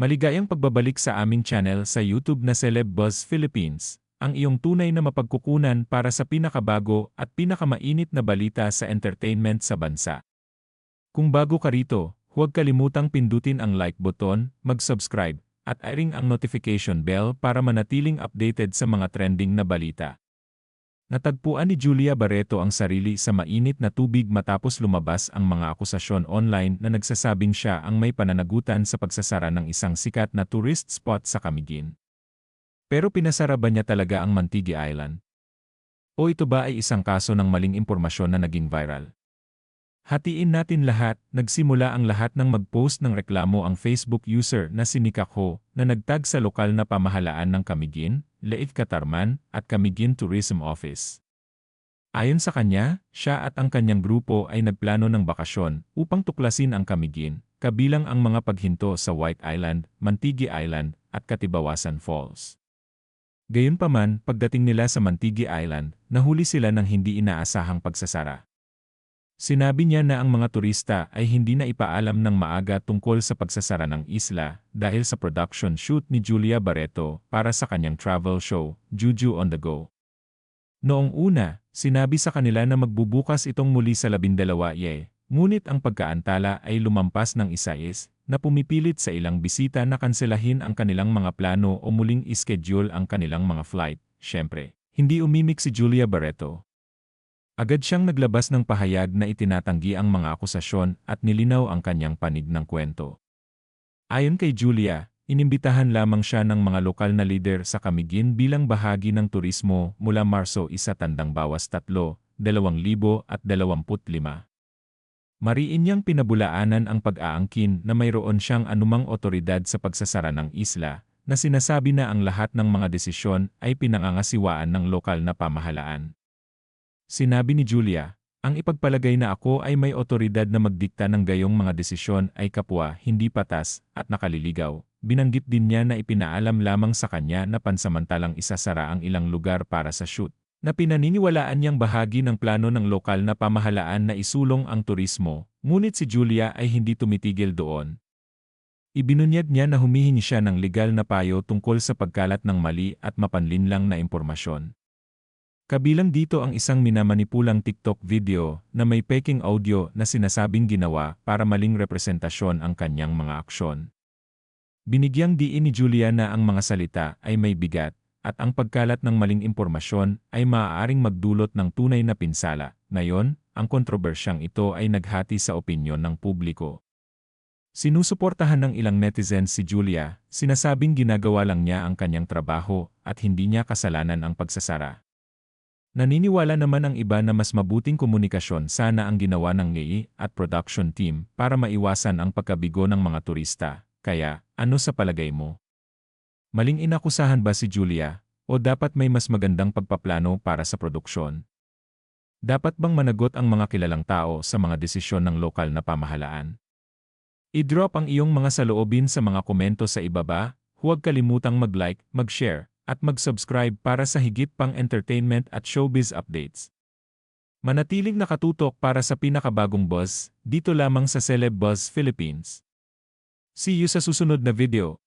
Maligayang pagbabalik sa aming channel sa YouTube na Celeb Buzz Philippines, ang iyong tunay na mapagkukunan para sa pinakabago at pinakamainit na balita sa entertainment sa bansa. Kung bago ka rito, huwag kalimutang pindutin ang like button, mag-subscribe, at i-ring ang notification bell para manatiling updated sa mga trending na balita. Natagpuan ni Julia Barreto ang sarili sa mainit na tubig matapos lumabas ang mga akusasyon online na nagsasabing siya ang may pananagutan sa pagsasara ng isang sikat na tourist spot sa Camiguin. Pero pinasara ba niya talaga ang Mantigi Island? O ito ba ay isang kaso ng maling impormasyon na naging viral? Hatiin natin lahat, nagsimula ang lahat ng mag-post ng reklamo ang Facebook user na si Nikako na nagtag sa lokal na pamahalaan ng Camiguin, Leit Katarman, at Camiguin Tourism Office. Ayon sa kanya, siya at ang kanyang grupo ay nagplano ng bakasyon upang tuklasin ang Camiguin, kabilang ang mga paghinto sa White Island, Mantigi Island, at Katibawasan Falls. Gayunpaman, pagdating nila sa Mantigi Island, nahuli sila ng hindi inaasahang pagsasara. Sinabi niya na ang mga turista ay hindi na ipaalam ng maaga tungkol sa pagsasara ng isla dahil sa production shoot ni Julia Barreto para sa kanyang travel show, Juju on the Go. Noong una, sinabi sa kanila na magbubukas itong muli sa labindalawa ye, ngunit ang pagkaantala ay lumampas ng isais na pumipilit sa ilang bisita na kanselahin ang kanilang mga plano o muling ischedule ang kanilang mga flight. Siyempre, hindi umimik si Julia Barreto Agad siyang naglabas ng pahayag na itinatanggi ang mga akusasyon at nilinaw ang kanyang panig ng kwento. Ayon kay Julia, inimbitahan lamang siya ng mga lokal na lider sa Camiguin bilang bahagi ng turismo mula Marso isa tandang bawas tatlo, 2025. Mariin niyang pinabulaanan ang pag-aangkin na mayroon siyang anumang otoridad sa pagsasara ng isla, na sinasabi na ang lahat ng mga desisyon ay pinangangasiwaan ng lokal na pamahalaan. Sinabi ni Julia, ang ipagpalagay na ako ay may otoridad na magdikta ng gayong mga desisyon ay kapwa, hindi patas, at nakaliligaw. Binanggit din niya na ipinaalam lamang sa kanya na pansamantalang isasara ang ilang lugar para sa shoot, na pinaniniwalaan niyang bahagi ng plano ng lokal na pamahalaan na isulong ang turismo, ngunit si Julia ay hindi tumitigil doon. Ibinunyag niya na humihingi siya ng legal na payo tungkol sa pagkalat ng mali at mapanlinlang na impormasyon. Kabilang dito ang isang minamanipulang TikTok video na may peking audio na sinasabing ginawa para maling representasyon ang kanyang mga aksyon. Binigyang diin ni Julia na ang mga salita ay may bigat at ang pagkalat ng maling impormasyon ay maaaring magdulot ng tunay na pinsala. Ngayon, ang kontrobersyang ito ay naghati sa opinyon ng publiko. Sinusuportahan ng ilang netizens si Julia, sinasabing ginagawa lang niya ang kanyang trabaho at hindi niya kasalanan ang pagsasara. Naniniwala naman ang iba na mas mabuting komunikasyon sana ang ginawa ng NGI at production team para maiwasan ang pagkabigo ng mga turista. Kaya, ano sa palagay mo? Maling inakusahan ba si Julia o dapat may mas magandang pagpaplano para sa produksyon? Dapat bang managot ang mga kilalang tao sa mga desisyon ng lokal na pamahalaan? I-drop ang iyong mga saloobin sa mga komento sa ibaba, huwag kalimutang mag-like, mag-share, at mag-subscribe para sa higit pang entertainment at showbiz updates. Manatiling nakatutok para sa pinakabagong buzz, dito lamang sa Celeb Buzz Philippines. See you sa susunod na video.